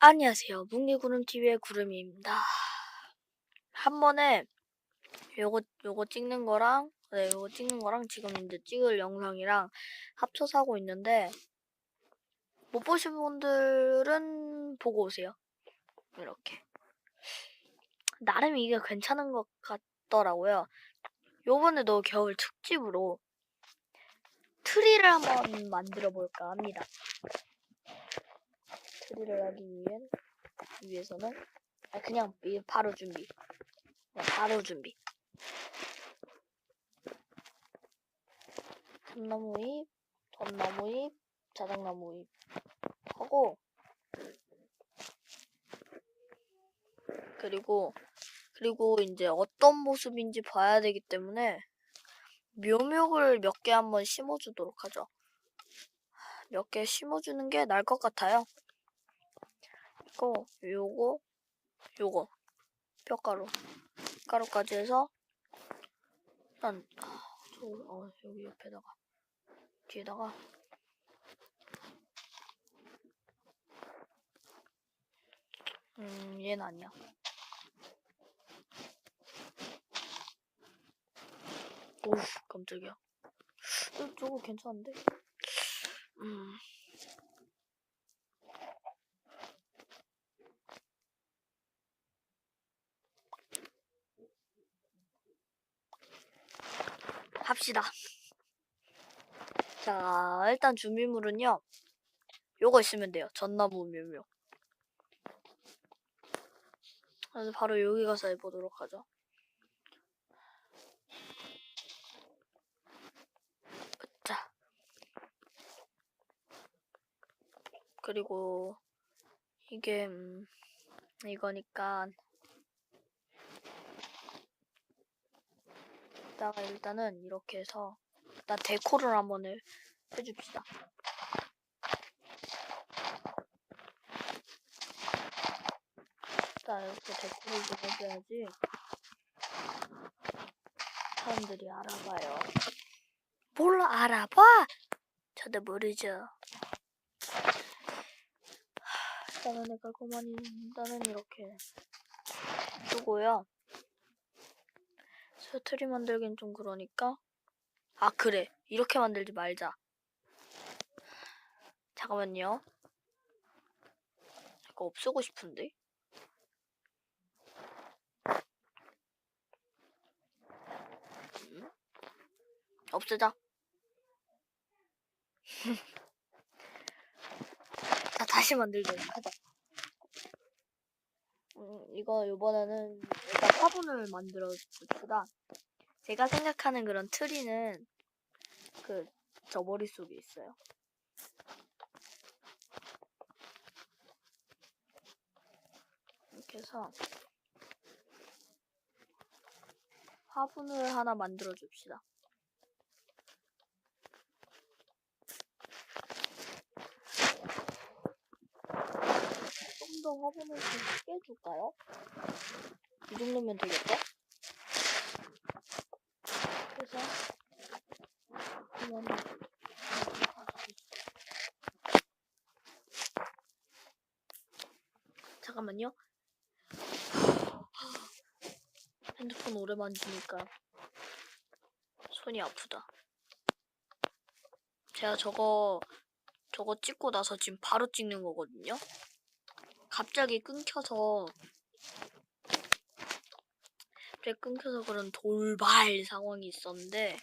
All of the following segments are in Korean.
네, 안녕하세요. 뭉니구름TV의 구름이입니다. 한 번에 요거, 요거 찍는 거랑, 네, 요거 찍는 거랑 지금 이제 찍을 영상이랑 합쳐서 하고 있는데, 못 보신 분들은 보고 오세요. 이렇게. 나름 이게 괜찮은 것 같더라고요. 요번에도 겨울 특집으로 트리를 한번 만들어 볼까 합니다. 트리를 하기 위한 위해서는 아 그냥 이- 바로 준비. 그냥 바로 준비. 참나무 잎, 전나무 잎, 자작나무 잎 하고 그리고 그리고 이제 어떤 모습인지 봐야 되기 때문에 묘목을 몇 개 한번 심어주도록 하죠. 몇 개 심어주는 게 나을 것 같아요. 이거, 요거, 요거, 뼈가루, 가루까지 해서 일단 아, 저, 어, 여기 옆에다가 뒤에다가 음 얘는 아니야. 오우 깜짝이야. 어, 저거 괜찮은데? 음. 합시다. 자, 일단 준비물은요. 요거 있으면 돼요. 전나무 묘묘. 그래서 바로 여기 가서 해보도록 하죠. 자. 그리고 이게 음, 이거니까 이따가 일단은 이렇게 해서 일단 데코를 한번 해, 해줍시다. 일단 이렇게 데코를 좀 해줘야지 사람들이 알아봐요. 뭘 알아봐? 저도 모르죠. 일단은 그만이 일단은 이렇게 두고요. 스트리 만들긴 좀 그러니까? 아 그래. 이렇게 만들지 말자. 잠깐만요. 이거 없애고 싶은데? 음? 없애자. 자 다시 만들도록 하자. 음, 이거 이번에는 일단 화분을 만들어 줍시다. 제가 생각하는 그런 트리는 그 저 머릿속에 있어요. 이렇게 해서 화분을 하나 만들어 줍시다. 좀 더 화분을 좀 크게 해줄까요? 이 정도면 되겠죠? 그래서 그러면 잠깐만요. 핸드폰 오래 만지니까 손이 아프다. 제가 저거 저거 찍고 나서 지금 바로 찍는 거거든요. 갑자기 끊겨서 갑자기 끊겨서 그런 돌발 상황이 있었는데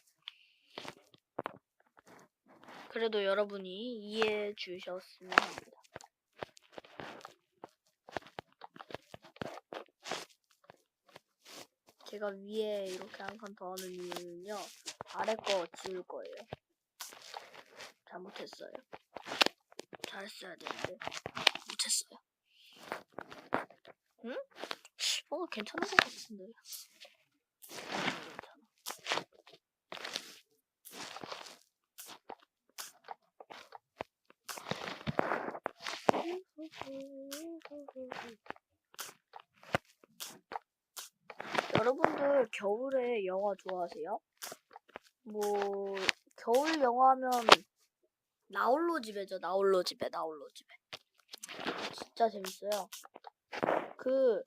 그래도 여러분이 이해해 주셨으면 합니다. 제가 위에 이렇게 항상 더하는 이유는요. 아래 거 지울 거예요. 잘못했어요. 잘했어야 되는데 못했어요. 응? 뭔가 괜찮은 것 같은데. 아니, 괜찮아. 여러분들 겨울에 영화 좋아하세요? 뭐 겨울 영화면 나홀로 집에죠. 나홀로 집에, 나홀로 집에. 진짜 재밌어요. 그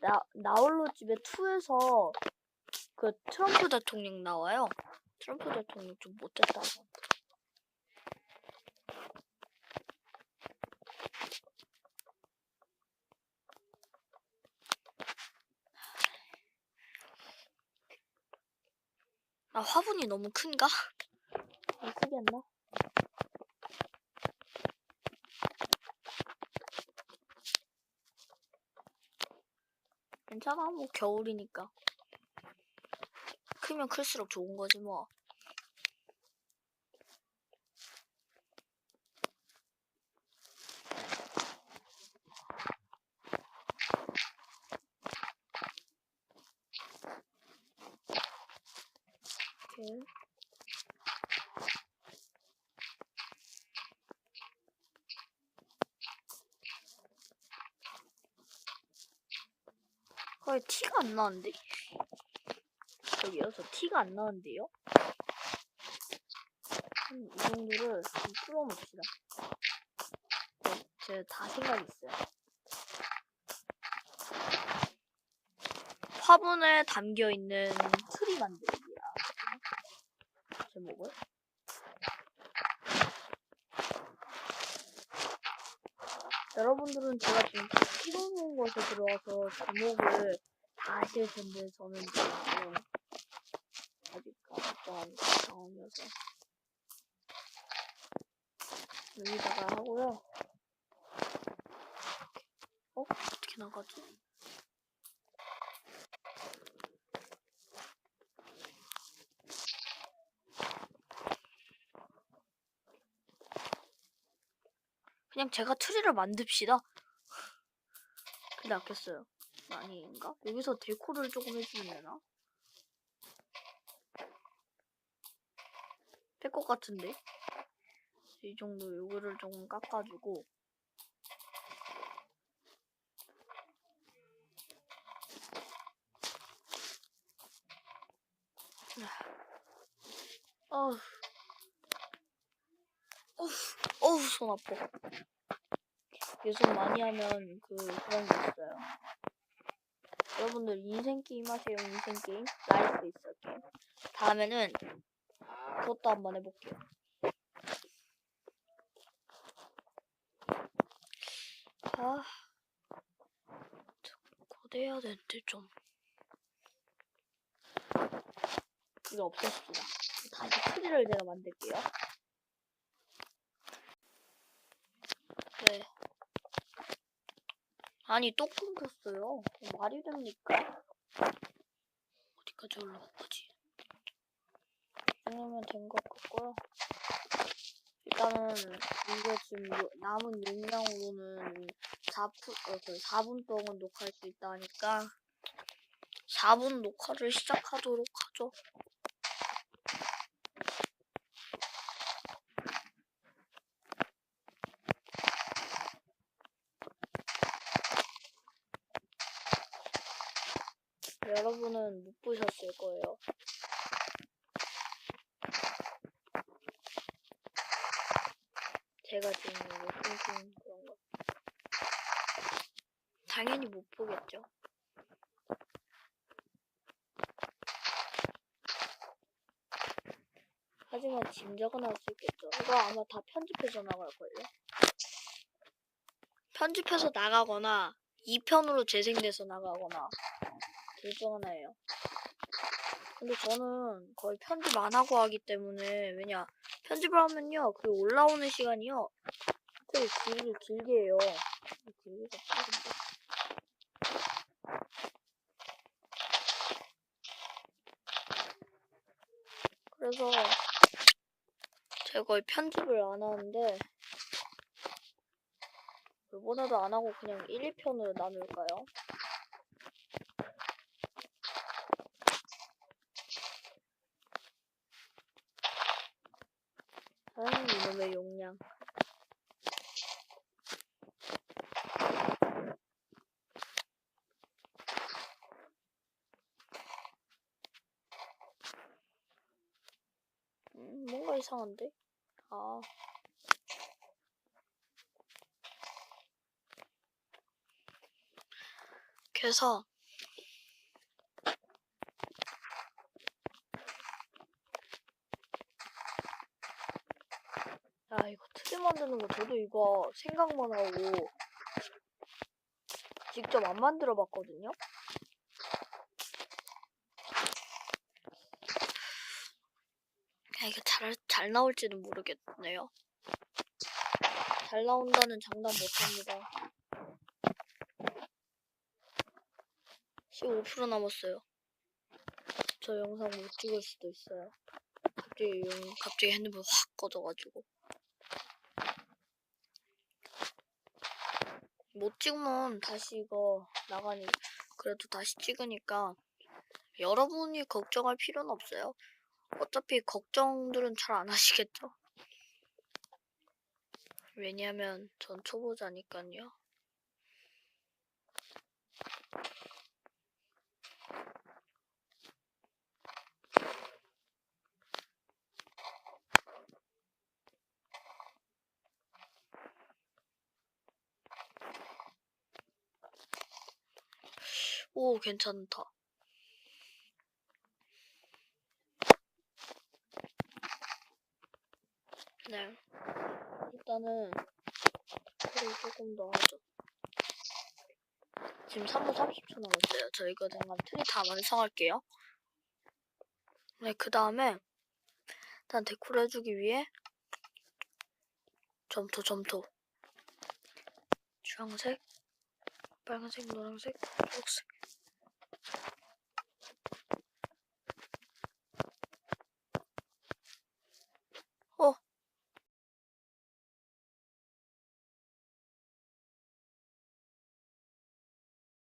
나, 나홀로 집에 2에서 그 트럼프 대통령 나와요. 트럼프 대통령 좀 못됐다고. 아, 화분이 너무 큰가? 안 쓰겠나? 괜찮아, 뭐, 겨울이니까. 크면 클수록 좋은 거지, 뭐. 이렇게. 거의 티가 안 나는데? 저기요, 저 티가 안 나는데요? 한이 정도를 좀 풀어봅시다. 네, 제가 다 생각이 있어요. 화분에 담겨 있는 트리 만들기야. 제목을? 여러분들은 제가 지금 다 찍어놓은 곳에 들어와서 제목을 다 아실 텐데 저는 지금 아직 아직도 상황이어서 여기다가 하고요. 어? 어떻게 나가지? 그냥 제가 트리를 만듭시다. 그게 낫겠어요. 아닌가? 여기서 데코를 조금 해주면 되나? 될 것 같은데? 이 정도 요거를 조금 깎아주고 어우 어우 어우 손 아파 계속 많이 하면 그 그런 게 있어요 여러분들 인생 게임 하세요 인생 게임 라이프 있어 게임 다음에는 그것도 한번 해볼게요 아, 고대해야 되는데 좀. 이거 없앴습니다. 다시 트리를 제가 만들게요. 네. 아니 또 끊겼어요. 말이 됩니까? 어디까지 올라간 거지? 이러면 된 것 같고요. 일단은 이거 지금 요- 남은 용량으로는 4분, 어, 그 4분 동안 녹화할 수 있다니까 4분 녹화를 시작하도록 하죠. 여러 분은 못 보셨을 거예요. 제가 지금 이거 핑핑 그런 거. 당연히 못 보겠죠. 하지만 짐작은 할 수 있겠죠. 이거 아마 다 편집해서 나갈걸요? 편집해서 나가거나 2편으로 재생돼서 나가거나 둘 중 하나예요. 근데 저는 거의 편집 안 하고 하기 때문에 왜냐 편집을 하면요 그 올라오는 시간이요 되게 길게 길게 해요. 길게. 그래서 제가 거의 편집을 안 하는데 그보다도 안 하고 그냥 1, 2편으로 나눌까요? 아유 이놈의 용량 음, 뭔가 이상한데? 아 해서 야 이거 트리 만드는 거 저도 이거 생각만 하고 직접 안 만들어 봤거든요. 야, 이거 잘, 잘 나올지는 모르겠네요. 잘 나온다는 장담 못합니다. 15% 남았어요. 저 영상 못 찍을 수도 있어요. 갑자기, 영- 갑자기 핸드폰 확 꺼져가지고. 못 찍으면 다시 이거 나가니, 그래도 다시 찍으니까 여러분이 걱정할 필요는 없어요. 어차피 걱정들은 잘 안 하시겠죠? 왜냐면 전 초보자니까요. 오, 괜찮다. 네. 일단은 그리고 조금 더 하죠. 지금 3분 30초 남았어요. 저 이거 잠깐 트리 다 완성할게요. 네, 그 다음에 일단 데코를 해주기 위해 점토 점토 주황색, 빨간색, 노란색, 초록색